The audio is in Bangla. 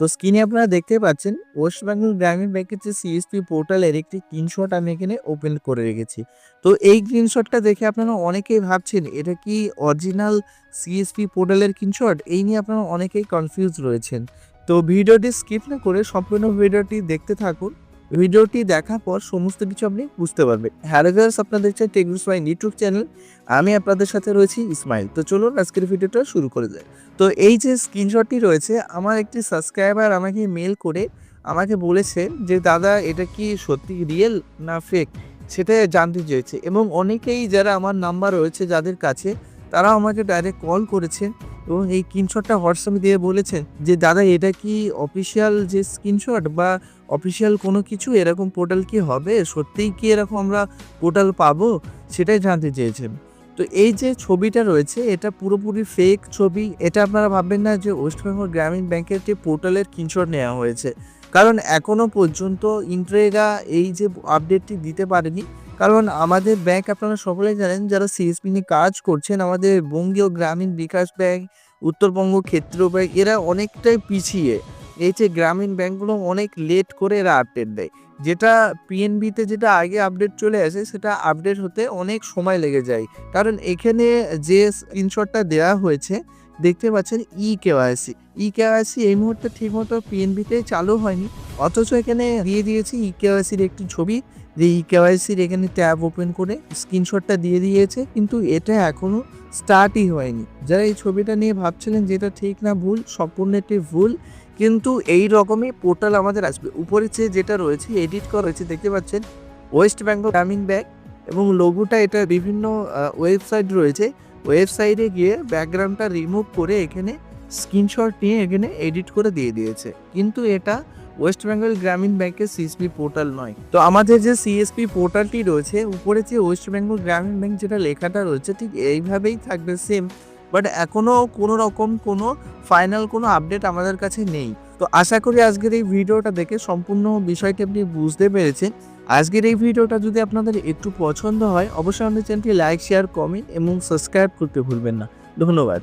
তো স্ক্রিনে আপনারা দেখতে পাচ্ছেন, ওয়েস্ট বেঙ্গল গ্রামীণ ব্যাংকের যে সিএসপি পোর্টালের একটি স্ক্রিনশট আমি এখানে ওপেন করে রেখেছি। তো এই স্ক্রিনশটটা দেখে আপনারা অনেকেই ভাবছেন, এটা কি অরিজিনাল সিএসপি পোর্টালের স্ক্রিনশট এই নিয়ে আপনারা অনেকেই কনফিউজ রয়েছেন। তো ভিডিওটি স্কিপ না করে সম্পূর্ণ ভিডিওটি দেখতে থাকুন। ভিডিওটি দেখার পর সমস্ত কিছু আপনি বুঝতে পারবেন। হ্যালো গার্স আপনাদের দেখছেন টেকনিক্স মাই ইউটিউব চ্যানেল আমি আপনাদের সাথে রয়েছি ইসমাইল তো চলুন আজকের ভিডিওটা শুরু করে যায় তো এই যে স্ক্রিনশটটি রয়েছে, আমার একটি সাবস্ক্রাইবার আমাকে মেল করে আমাকে বলেছে যে, দাদা, এটা কি সত্যি রিয়েল না ফেক সেটা জানতে চেয়েছে। এবং অনেকেই যারা আমার নাম্বার রয়েছে যাদের কাছে তারা আমাকে ডাইরেক্ট কল করেছেন এবং এই স্ক্রিনশটটা হোয়াটসঅ্যাপে দিয়ে বলেছেন যে, দাদা, এটা কি অফিসিয়াল যে স্ক্রিনশট বা অফিসিয়াল কোনো কিছু? এরকম পোর্টাল কি হবে? সত্যিই কি এরকম আমরা পোর্টাল পাবো? সেটাই জানতে চেয়েছেন। তো এই যে ছবিটা রয়েছে, এটা পুরোপুরি ফেক ছবি। এটা আপনারা ভাববেন না যে ওয়েস্ট বেঙ্গল গ্রামীণ ব্যাংকের যে পোর্টালের স্ক্রিনশট নেওয়া হয়েছে। কারণ এখনও পর্যন্ত ইন্ট্রেগা এই যে আপডেটটি দিতে পারেনি কারণ আমাদের ব্যাংক আপনারা সকলেই জানেন, যারা সিএসপি নিয়ে কাজ করছেন, আমাদের বঙ্গীয় গ্রামীণ বিকাশ ব্যাংক, উত্তরবঙ্গ ক্ষেত্র ব্যাংক, এরা অনেকটাই পিছিয়ে। এই যে গ্রামীণ ব্যাংকগুলো অনেক লেট করে এরা আপডেট দেয়। যেটা পিএনবিতে যেটা আগে আপডেট চলে আসে, সেটা আপডেট হতে অনেক সময় লেগে যায়। কারণ এখানে যে স্ক্রিনশটটা দেওয়া হয়েছে দেখতে পাচ্ছেন ই কেওয়াইসি ই কেওয়াইসি এই মুহূর্তে ঠিকমতো পিএনবিতে চালু হয়নি। অথচ এখানে দিয়ে দিয়েছি ই কেওয়াইসির একটি ছবি। যে ই কেওয়াইসির এখানে ট্যাব ওপেন করে স্ক্রিনশটটা দিয়ে দিয়েছে, কিন্তু এটা এখনও স্টার্টই হয়নি। যারা এই ছবিটা নিয়ে ভাবছিলেন যে এটা ঠিক না ভুল, সম্পূর্ণ একটি ভুল, কিন্তু এই রকমই পোর্টাল আমাদের আসবে। উপরে যে যেটা রয়েছে, এডিট করা রয়েছে, দেখতে পাচ্ছেন, ওয়েস্ট বেঙ্গল গ্রামীণ ব্যাংক এবং লোগোটা এটা বিভিন্ন ওয়েবসাইট রয়েছে। ওয়েবসাইটে গিয়ে ব্যাকগ্রাউন্ডটা রিমুভ করে এখানে স্ক্রিনশট নিয়ে এখানে এডিট করে দিয়ে দিয়েছে। কিন্তু এটা ওয়েস্ট বেঙ্গল গ্রামীণ ব্যাংকের সিএসপি পোর্টাল নয়। তো আমাদের যে সিএসপি পোর্টালটি রয়েছে, উপরে যে ওয়েস্ট বেঙ্গল গ্রামীণ ব্যাংক যেটা লেখাটা রয়েছে, ঠিক এইভাবেই থাকবে সেম বাট এখনও কোনো রকম কোনো ফাইনাল কোনো আপডেট আমাদের কাছে নেই। তো আশা করি আজকের এই ভিডিওটা দেখে সম্পূর্ণ বিষয়টি আপনি বুঝতে পেরেছেন। আজকের এই ভিডিওটা যদি আপনাদের একটু পছন্দ হয়, অবশ্যই আমাদের চ্যানেলটি লাইক, শেয়ার, কমেন্ট এবং সাবস্ক্রাইব করতে ভুলবেন না। ধন্যবাদ।